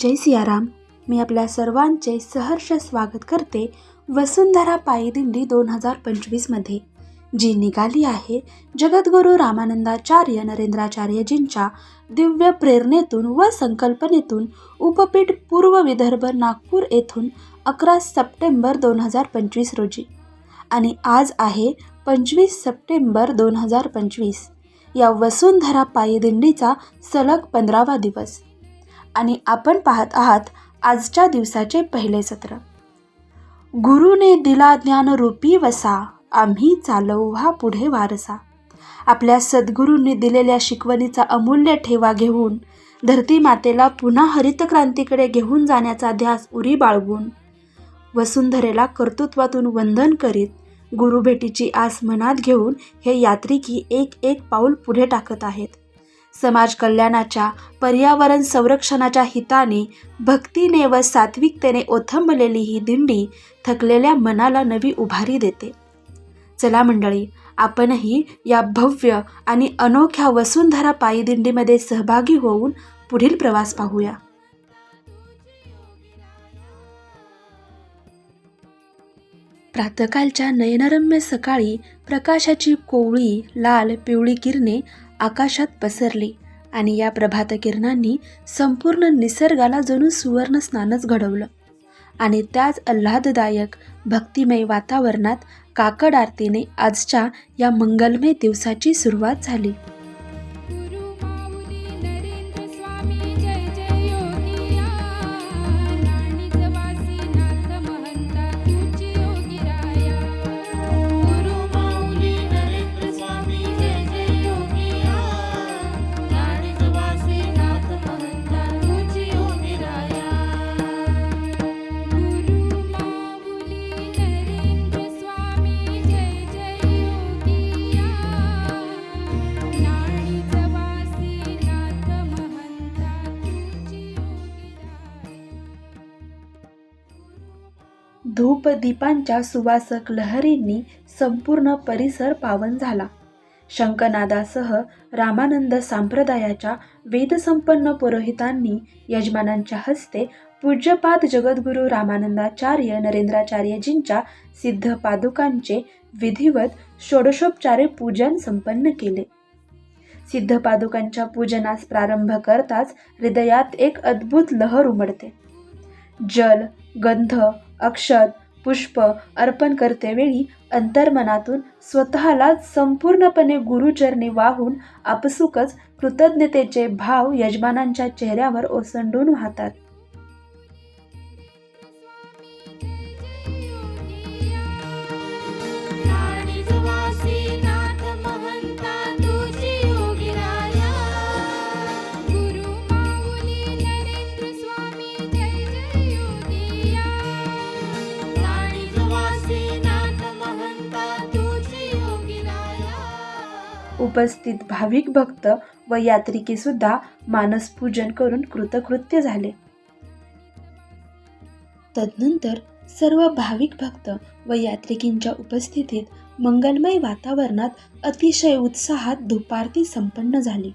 जय सियाराम. मी आपल्या सर्वांचे सहर्ष स्वागत करते वसुंधरा पायी दिंडी दोन हजार पंचवीसमध्ये जी निघाली आहे जगद्गुरू रामानंदाचार्य नरेंद्राचार्यजींच्या दिव्य प्रेरणेतून व संकल्पनेतून उपपीठ पूर्व विदर्भ नागपूर येथून अकरा सप्टेंबर दोन हजार पंचवीस रोजी आणि आज आहे पंचवीस सप्टेंबर दोन हजार पंचवीस. या वसुंधरा पायी दिंडीचा सलग पंधरावा दिवस. आणि आपण पाहत आहात आजच्या दिवसाचे पहिले सत्र. गुरुने दिला ज्ञानरूपी वसा आम्ही चालवू हा पुढे वारसा. आपल्या सद्गुरूंनी दिलेल्या शिकवणीचा अमूल्य ठेवा घेऊन धरती मातेला पुन्हा हरित क्रांतीकडे घेऊन जाण्याचा ध्यास उरी बाळगून वसुंधरेला कर्तृत्वातून वंदन करीत गुरुभेटीची आस मनात घेऊन हे यात्रिकी एक एक पाऊल पुढे टाकत आहेत. समाज कल्याणाच्या पर्यावरण संरक्षणाच्या हिताने भक्तीने व सात्विकतेने ओथंबलेली ही दिंडी थकलेल्या मनाला नवी उभारी देते. चला मंडळी आपणही या भव्य आणि अनोख्या वसुंधरा पायी दिंडीमध्ये सहभागी होऊन पुढील प्रवास पाहूया. प्रातकालच्या नयनरम्य सकाळी प्रकाशाची कोवळी लाल पिवळी किरणे आकाशात पसरली आणि या प्रभात किरणांनी संपूर्ण निसर्गाला जणू सुवर्ण स्नानच घडवलं. आणि त्याच आल्हाददायक भक्तिमय वातावरणात काकड आरतीने आजच्या या मंगलमय दिवसाची सुरुवात झाली. दीपांच्या सुवासक लहरींनी संपूर्ण परिसर पावन झाला. शंखनादासह रामानंद संप्रदायाच्या वेदसंपन्न पुरोहितांनी यजमानांच्या हस्ते पूज्यपाद जगद्गुरू रामानंदाचार्य नरेंद्राचार्यजींच्या सिद्ध पादुकांचे विधिवत षोडशोपचारे पूजन संपन्न केले. सिद्ध पादुकांच्या पूजनास प्रारंभ करताच हृदयात एक अद्भुत लहर उमडते. जल गंध अक्षत पुष्प अर्पण करतेवेळी अंतर्मनातून स्वतःला संपूर्णपणे गुरुचरणी वाहून आपसुकच कृतज्ञतेचे भाव यजमानांच्या चेहऱ्यावर ओसंडून वाहतात. उपस्थित भाविक भक्त व यात्रिकेसुद्धा मानसपूजन करून कृतकृत्य झाले. तदनंतर सर्व भाविक भक्त व यात्रिकींच्या उपस्थितीत मंगलमय वातावरणात अतिशय उत्साहात धुपारती संपन्न झाली.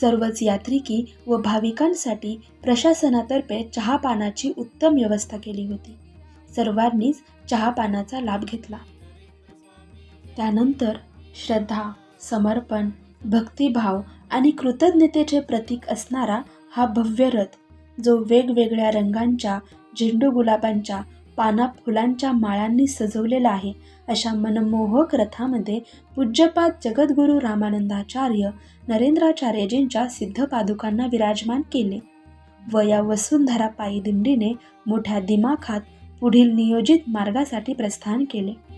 सर्वच यात्रिकी व भाविकांसाठी प्रशासनातर्फे चहापानाची उत्तम व्यवस्था केली होती. सर्वांनीच चहापानाचा लाभ घेतला. त्यानंतर श्रद्धा समर्पण भक्तिभाव आणि कृतज्ञतेचे प्रतीक असणारा हा भव्य रथ जो वेगवेगळ्या रंगांच्या झेंडू गुलाबांच्या पाना फुलांच्या माळांनी सजवलेला आहे अशा मनमोहक रथामध्ये पूज्यपाद जगद्गुरू रामानंदाचार्य नरेंद्राचार्यजींच्या सिद्ध पादुकांना विराजमान केले. व या वसुंधरा पायी दिंडीने मोठ्या दिमाखात पुढील नियोजित मार्गासाठी प्रस्थान केले.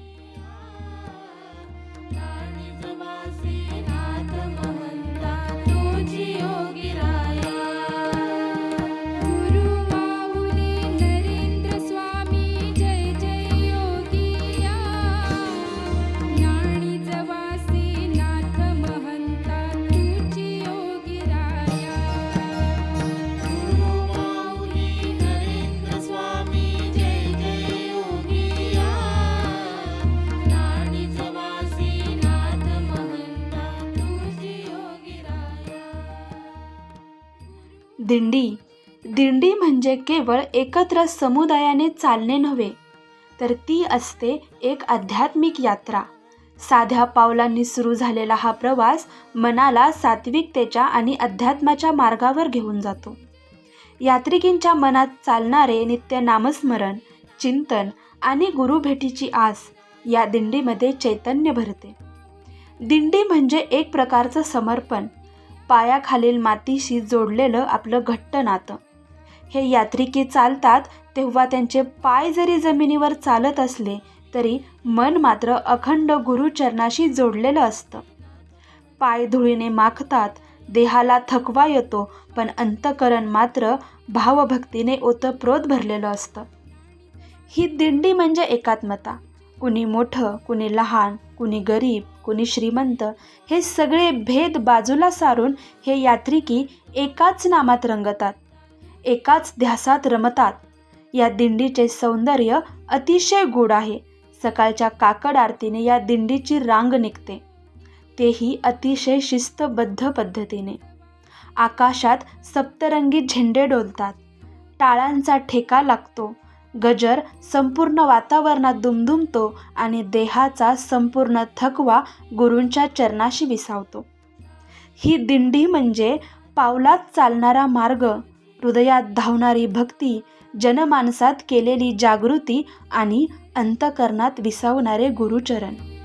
दिंडी. दिंडी म्हणजे केवळ एकत्र समुदायाने चालणे नव्हे तर ती असते एक आध्यात्मिक यात्रा. साध्या पावलांनी सुरू झालेला हा प्रवास मनाला सात्विकतेच्या आणि अध्यात्माच्या मार्गावर घेऊन जातो. यात्रिकींच्या मनात चालणारे नित्य नामस्मरण चिंतन आणि गुरुभेटीची आस या दिंडीमध्ये चैतन्य भरते. दिंडी म्हणजे एक प्रकारचं समर्पण पायाखालील मातीशी जोडलेलं आपलं घट्ट नातं. हे यात्रिकी चालतात तेव्हा त्यांचे पाय जरी जमिनीवर चालत असले तरी मन मात्र अखंड गुरुचरणाशी जोडलेलं असतं. पाय धुळीने माखतात देहाला थकवा येतो पण अंतकरण मात्र भावभक्तीने ओतप्रोत भरलेलं असतं. ही दिंडी म्हणजे एकात्मता. कुणी मोठं कुणी लहान कुणी गरीब कुणी श्रीमंत हे सगळे भेद बाजूला सारून हे यात्रिकी एकाच नामात रंगतात एकाच ध्यासात रमतात. या दिंडीचे सौंदर्य अतिशय गूढ आहे. सकाळच्या काकड आरतीने या दिंडीची रांग निघते. तेही अतिशय शिस्तबद्ध पद्धतीने. आकाशात सप्तरंगी झेंडे डोलतात. टाळांचा ठेका लागतो. गजर संपूर्ण वातावरणात दुमदुमतो आणि देहाचा संपूर्ण थकवा गुरूंच्या चरणाशी विसावतो. ही दिंडी म्हणजे पावलात चालणारा मार्ग हृदयात धावणारी भक्ती जनमानसात केलेली जागृती आणि अंतकरणात विसावणारे गुरुचरण.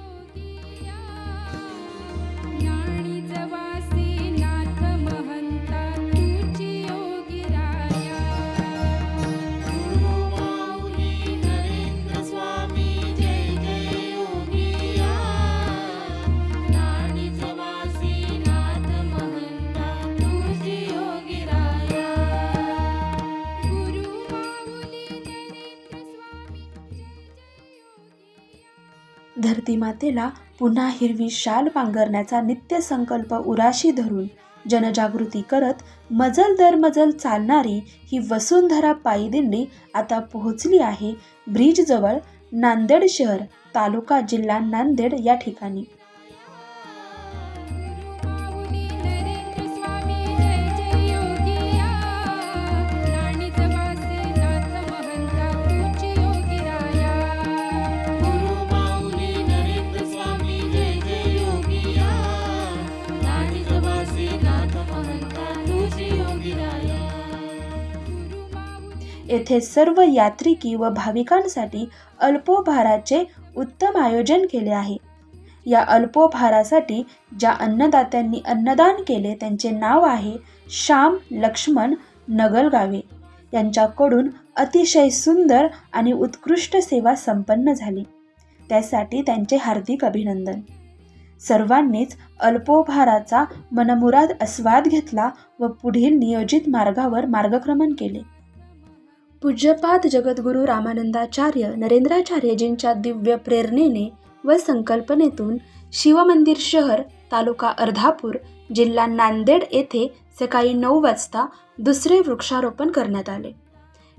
धरती मातेला पुन्हा हिरवी शाल पांघरण्याचा नित्य संकल्प उराशी धरून जनजागृती करत मजल दर मजल चालणारी ही वसुंधरा पायी दिंडी आता पोहोचली आहे ब्रिजजवळ नांदेड शहर तालुका जिल्हा नांदेड या ठिकाणी. येथे सर्व यात्रिकी व भाविकांसाठी अल्पोभाराचे उत्तम आयोजन केले आहे. या अल्पोभारासाठी ज्या अन्नदात्यांनी अन्नदान केले त्यांचे नाव आहे श्याम लक्ष्मण नगलगावे. यांच्याकडून अतिशय सुंदर आणि उत्कृष्ट सेवा संपन्न झाली. त्यासाठी त्यांचे हार्दिक अभिनंदन. सर्वांनीच अल्पोभाराचा मनमुराद आस्वाद घेतला व पुढील नियोजित मार्गावर मार्गक्रमण केले. पूज्यपाद जगद्गुरू रामानंदाचार्य नरेंद्राचार्यजींच्या दिव्य प्रेरणेने व संकल्पनेतून शिवमंदिर शहर तालुका अर्धापूर जिल्हा नांदेड येथे सकाळी नऊ वाजता दुसरे वृक्षारोपण करण्यात आले.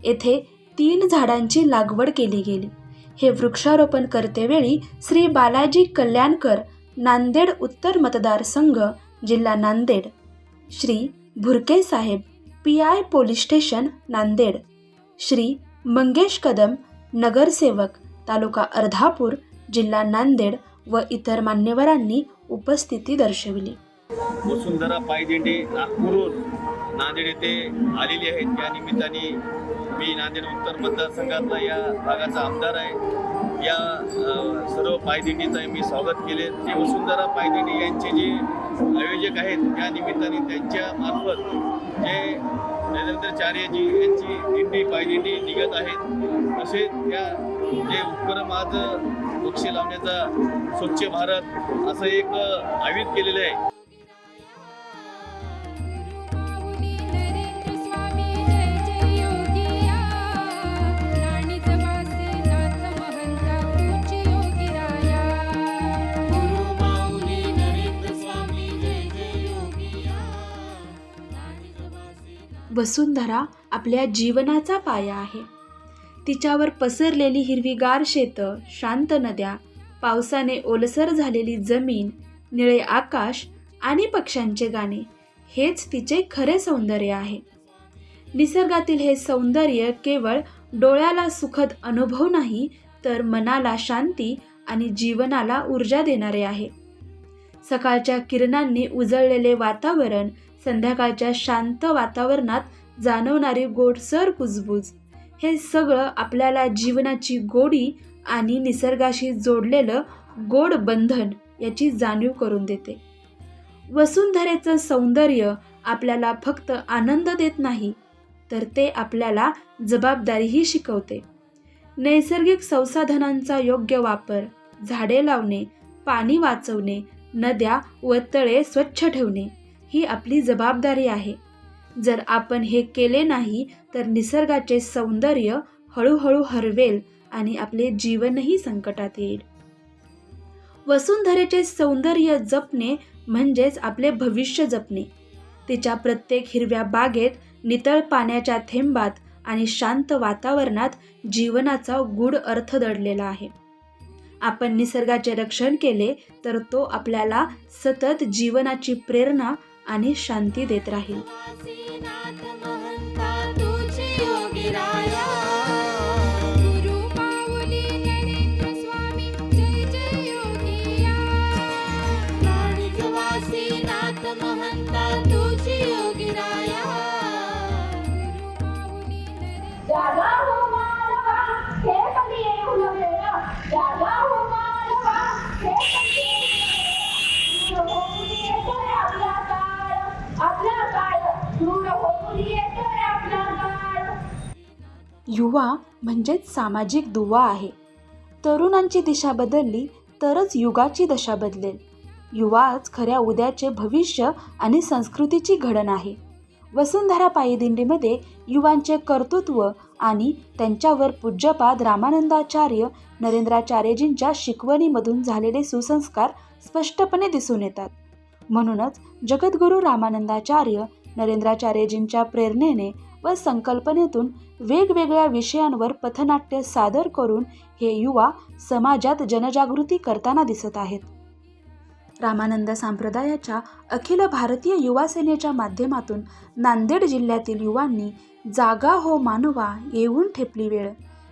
येथे तीन झाडांची लागवड केली गेली. हे वृक्षारोपण करतेवेळी श्री बालाजी कल्याणकर नांदेड उत्तर मतदारसंघ जिल्हा नांदेड. श्री भुरके साहेब P I police station Nanded. Shri Mangesh Kadam नगरसेवक तालुका अर्धापूर जिल्हा नांदेड व इतर मान्यवरांनी उपस्थिती दर्शविली. वसुंधरा पायदिंडी नागपूरहून नांदेड येथे आलेली आहेत त्या निमित्ताने मी नांदेड उत्तर मतदारसंघातला या भागाचा आमदार आहे. या सर्व पायदिंडीचं मी स्वागत केले. ते वसुंधरा पायदिंडी यांचे जे आयोजक आहेत त्या निमित्ताने त्यांच्या मार्फत जे नरेंद्रचार्यजी यांची दिंडी पायदिंडी निघत आहेत तसेच त्या जे उपक्रम आज वृक्ष लावण्याचा स्वच्छ भारत असं एक आयोजित केलेलं आहे. वसुंधरा आपल्या जीवनाचा पाया आहे. तिच्यावर पसरलेली हिरवीगार शेतं शांत नद्या पावसाने ओलसर झालेली जमीन निळे आकाश आणि पक्ष्यांचे गाणे हेच तिचे खरे सौंदर्य आहे. निसर्गातील हे सौंदर्य केवळ डोळ्याला सुखद अनुभव नाही तर मनाला शांती आणि जीवनाला ऊर्जा देणारे आहे. सकाळच्या किरणांनी उजळलेले वातावरण संध्याकाळच्या शांत वातावरणात जाणवणारी गोडसर कुजबूज. हे सगळं आपल्याला जीवनाची गोडी आणि निसर्गाशी जोडलेलं गोड बंधन याची जाणीव करून देते. वसुंधरेचं सौंदर्य आपल्याला फक्त आनंद देत नाही तर ते आपल्याला जबाबदारीही शिकवते. नैसर्गिक संसाधनांचा योग्य वापर झाडे लावणे पाणी वाचवणे नद्या व तळे स्वच्छ ठेवणे. ही आपली जबाबदारी आहे. जर आपण हे केले नाही तर निसर्गाचे सौंदर्य हळूहळू हरवेल आणि आपले जीवनही संकटात येईल. वसुंधरेचे सौंदर्य जपणे म्हणजेच आपले भविष्य जपणे. तिच्या प्रत्येक हिरव्या बागेत नितळ पाण्याच्या थेंबात आणि शांत वातावरणात जीवनाचा गूढ अर्थ दडलेला आहे. आपण निसर्गाचे रक्षण केले तर तो आपल्याला सतत जीवनाची प्रेरणा आणि शांती देत राहील. आपला काळ होऊन आपला काळ युवा म्हणजेच सामाजिक दुवा आहे. तरुणांची दिशा बदलली तरच युगाची दशा बदलेल. युवाच खऱ्या उद्याचे भविष्य आणि संस्कृतीची घडण आहे. वसुंधरा पायीदिंडीमध्ये युवांचे कर्तृत्व आणि त्यांच्यावर पूज्यपाद रामानंदाचार्य नरेंद्राचार्यजींच्या शिकवणीमधून झालेले सुसंस्कार स्पष्टपणे दिसून येतात. म्हणूनच जगद्गुरू रामानंदाचार्य नरेंद्राचार्यजींच्या प्रेरणेने व संकल्पनेतून वेगवेगळ्या विषयांवर पथनाट्य सादर करून हे युवा समाजात जनजागृती करताना दिसत आहेत. रामानंद संप्रदायाच्या अखिल भारतीय युवा सेनेच्या माध्यमातून नांदेड जिल्ह्यातील युवांनी जागा हो मानवा येऊन ठेपली वेळ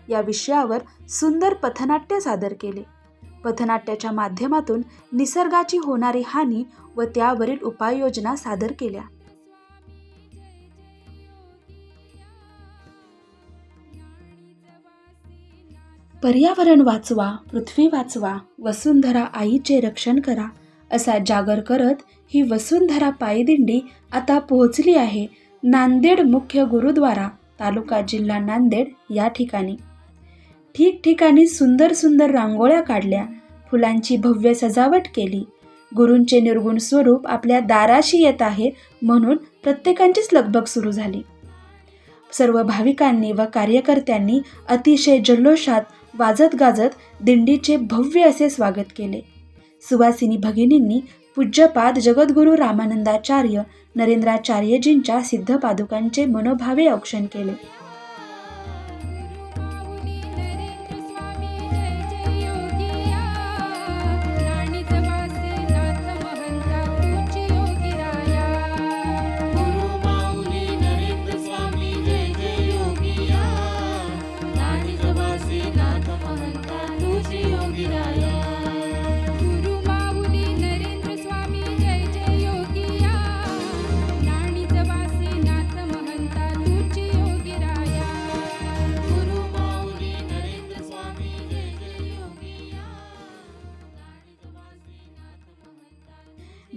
या विषयावर सुंदर पथनाट्य सादर केले. पथनाट्याच्या माध्यमातून निसर्गाची होणारी हानी व त्यावरील उपाययोजना सादर केल्या. पर्यावरण वाचवा पृथ्वी वाचवा वसुंधरा आईचे रक्षण करा असा जागर करत ही वसुंधरा पायदिंडी आता पोहोचली आहे नांदेड मुख्य गुरुद्वारा तालुका जिल्हा नांदेड या ठिकाणी. ठिकठिकाणी सुंदर सुंदर रांगोळ्या काढल्या फुलांची भव्य सजावट केली. गुरूंचे निर्गुण स्वरूप आपल्या दाराशी येत आहे म्हणून प्रत्येकांचीच लगबग सुरू झाली. सर्व भाविकांनी व कार्यकर्त्यांनी अतिशय जल्लोषात वाजत गाजत दिंडीचे भव्य असे स्वागत केले. सुवासिनी भगिनींनी पूज्यपाद जगद्गुरू रामानंदाचार्य नरेंद्राचार्यजींच्या सिद्ध पादुकांचे मनोभावे औक्षण केले.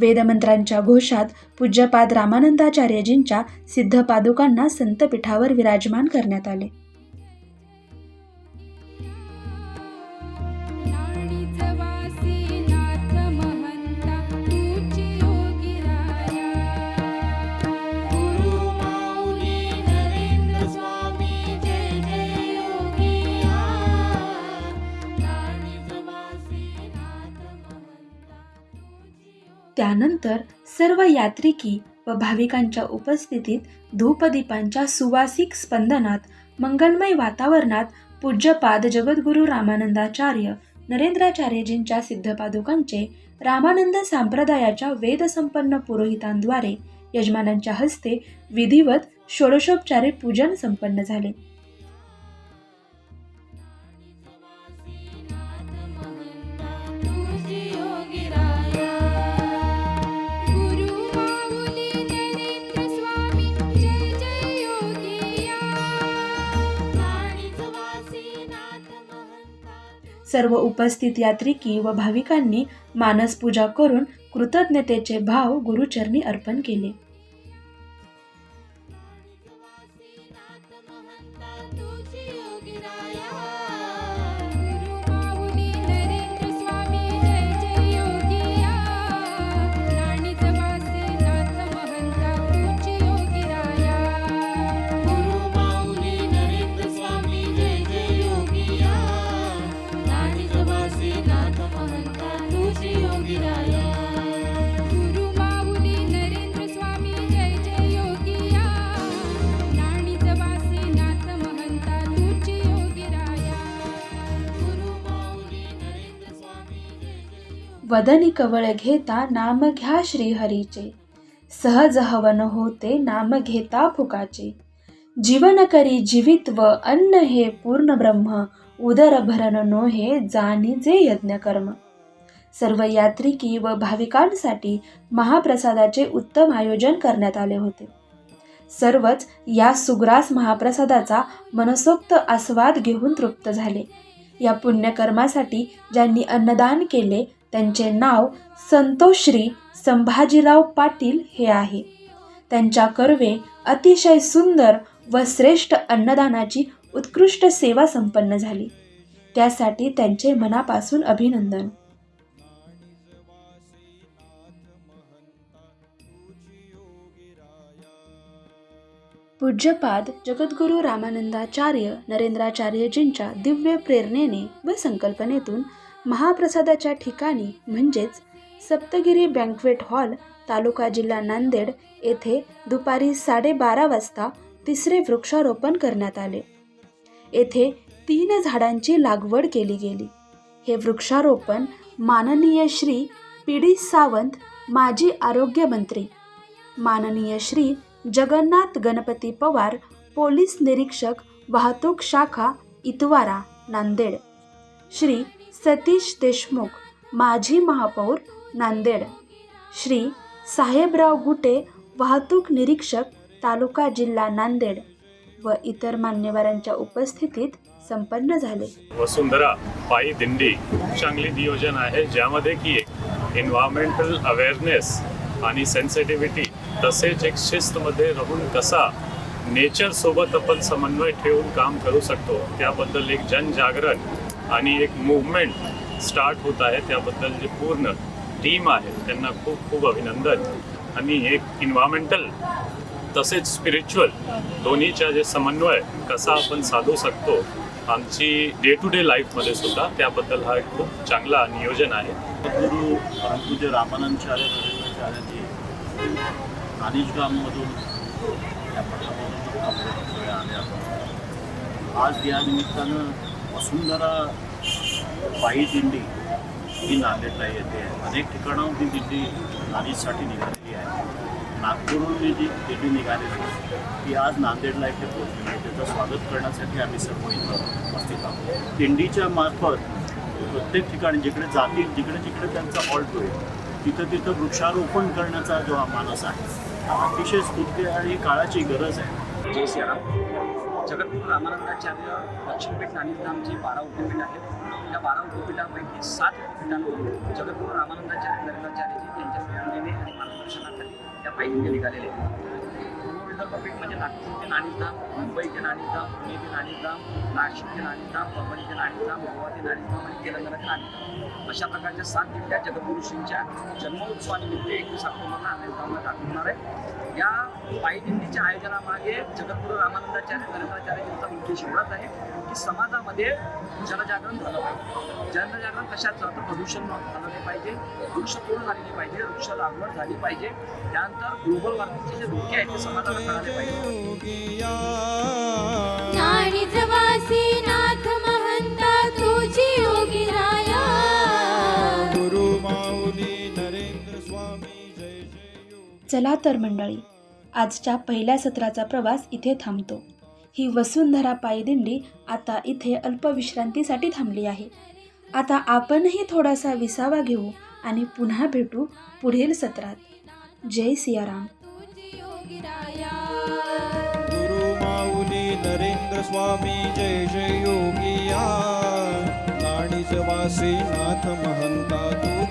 वेदमंत्रांच्या घोषात पूज्यपाद रामानंदाचार्यजींच्या सिद्ध पादुकांना संतपीठावर विराजमान करण्यात आले. त्यानंतर सर्व यात्रिकी व भाविकांच्या उपस्थितीत धूपदीपांच्या सुवासिक स्पंदनात मंगलमय वातावरणात पूज्यपाद जगद्गुरू रामानंदाचार्य नरेंद्राचार्यजींच्या सिद्धपादुकांचे रामानंद संप्रदायाच्या वेदसंपन्न पुरोहितांद्वारे यजमानांच्या हस्ते विधिवत षोडशोपचारे पूजन संपन्न झाले. सर्व उपस्थित यात्रिकी व भाविकांनी मानसपूजा करून कृतज्ञतेचे भाव गुरुचरणी अर्पण केले. वदनी कवळ घेता नाम घ्या श्रीहरीचे. सहज हवन होते नाम घेता फुकाचे. जीवन करी जीवित व अन्न हे पूर्ण ब्रह्म. उदर भरण नो हे जाणी जे यज्ञ कर्म सर्व यात्रिकी व भाविकांसाठी महाप्रसादाचे उत्तम आयोजन करण्यात आले होते. सर्वच या सुग्रास महाप्रसादाचा मनसोक्त आस्वाद घेऊन तृप्त झाले. या पुण्यकर्मासाठी ज्यांनी अन्नदान केले त्यांचे नाव संतोषश्री संभाजीराव पाटील हे आहे. त्यांच्या कर्वे अतिशय सुंदर व श्रेष्ठ अन्नदानाची उत्कृष्ट सेवा संपन्न झाली. त्यासाठी त्यांचे मनापासून अभिनंदन. पूज्यपाद जगद्गुरू रामानंदाचार्य नरेंद्राचार्यजींच्या दिव्य प्रेरणेने व संकल्पनेतून महाप्रसादाच्या ठिकाणी म्हणजेच सप्तगिरी बँक्वेट हॉल तालुका जिल्हा नांदेड येथे दुपारी साडेबारा वाजता तिसरे वृक्षारोपण करण्यात आले. येथे तीन झाडांची लागवड केली गेली. हे वृक्षारोपण माननीय श्री पी डी सावंत माजी आरोग्यमंत्री माननीय श्री जगन्नाथ गणपती पवार पोलीस निरीक्षक वाहतूक शाखा इतवारा नांदेड श्री सतीश देशमुख माजी महापौर नांदेड. श्री साहेबराव गुटे वाहतूक निरीक्षक तालुका जिल्हा नांदेड व इतर मान्यवरांच्या उपस्थितीत संपन्न झाले. वसुंधरा पायी दिंडी खूप चांगली नियोजन आहे ज्यामध्ये की एक एन्व्हायरमेंटल अवेअरनेस आणि सेन्सिटिव्हिटी तसेच एक शिस्तमध्ये राहून कसा नेचरसोबत आपण समन्वय ठेवून काम करू शकतो त्याबद्दल एक जनजागरण आणि एक मूवमेंट स्टार्ट होत आहे त्याबद्दल जे पूर्ण टीम आहे त्यांना खूप खूप अभिनंदन. आणि एक इन्व्हायरमेंटल तसेच स्पिरिच्युअल दोन्हीच्या जे समन्वय कसा आपण साधू शकतो आमची डे टू डे लाईफमध्ये सुद्धा त्याबद्दल हा एक खूप चांगला नियोजन आहे. गुरु पूज्य रामानंदाचार्य नरेंद्राचार्यजी या आले आज या निमित्तानं वसुंधरा पायी दिंडी ही नांदेडला येते. अनेक ठिकाणाहून ही दिंडी नानीजसाठी निघालेली आहे. नागपूरहून ही जी दिंडी निघालेली आहे ती आज नांदेडला इथे पोहोचली आहे. त्याचं स्वागत करण्यासाठी आम्ही सर्व इथं उपस्थित आहोत. दिंडीच्या मार्फत प्रत्येक ठिकाणी जिकडे जातील जिकडे जिकडे त्यांचा हॉल्ट होईल तिथं तिथं वृक्षारोपण करण्याचा जो हा मानस आहे हा अतिशय स्तुत्य आणि काळाची गरज आहे. जय सियाराम. जगद्गुरू रामानंदाचार्य दक्षिणपीठ नाणीधामची बारा उपपीठ आहेत. या बारा उपपीठापैकी सात उपपीठांवर जगद्गुरू रामानंदाचार्य नरेंद्राचार्यजी यांच्या प्रेरणेने आणि मार्गदर्शनाखाली या पैकी निघालेले पूर्व पीठ म्हणजे नागपूरचे नाणीधाम मुंबईचे नाणीधाम पुणेचे नाणीधाम नाशिकचे नाणीधाम परभणीचे नाणीधाम गोवाचे नाणीधाम आणि तेलंगणाचे नाणीधाम अशा प्रकारच्या सात दिंड्या जगद्गुरुश्रींच्या जन्मोत्सवानिमित्त एकवीस ऑक्टोबरला नाणीधामला दाखवणार आहे. या पायी दिंडीच्या आयोजनामागे जगद्गुरू रामानंदाचार्य नरेंद्राचार्यजींचा उद्देश एवढाच आहे की समाजामध्ये जनजागरण झालं पाहिजे. जनजागरण कशाचं? तर प्रदूषण झालं नाही पाहिजे वृक्षतोड झालेली पाहिजे वृक्ष लागवड झाली पाहिजे. त्यानंतर ग्लोबल वॉर्मिंगचे जे धोके आहेत ते समाजाला कळाले पाहिजे. चला तर मंडळी आजच्या पहिल्या सत्राचा प्रवास इथे थांबतो. ही वसुंधरा पायदिंडी आता इथे अल्पविश्रांतीसाठी थांबली आहे. आता आपणही थोडासा विसावा घेऊ आणि पुन्हा भेटू पुढील सत्रात. जय सियाराम. गुरु माऊली नरेंद्र स्वामी जय जय योगिया नाथ महंता तू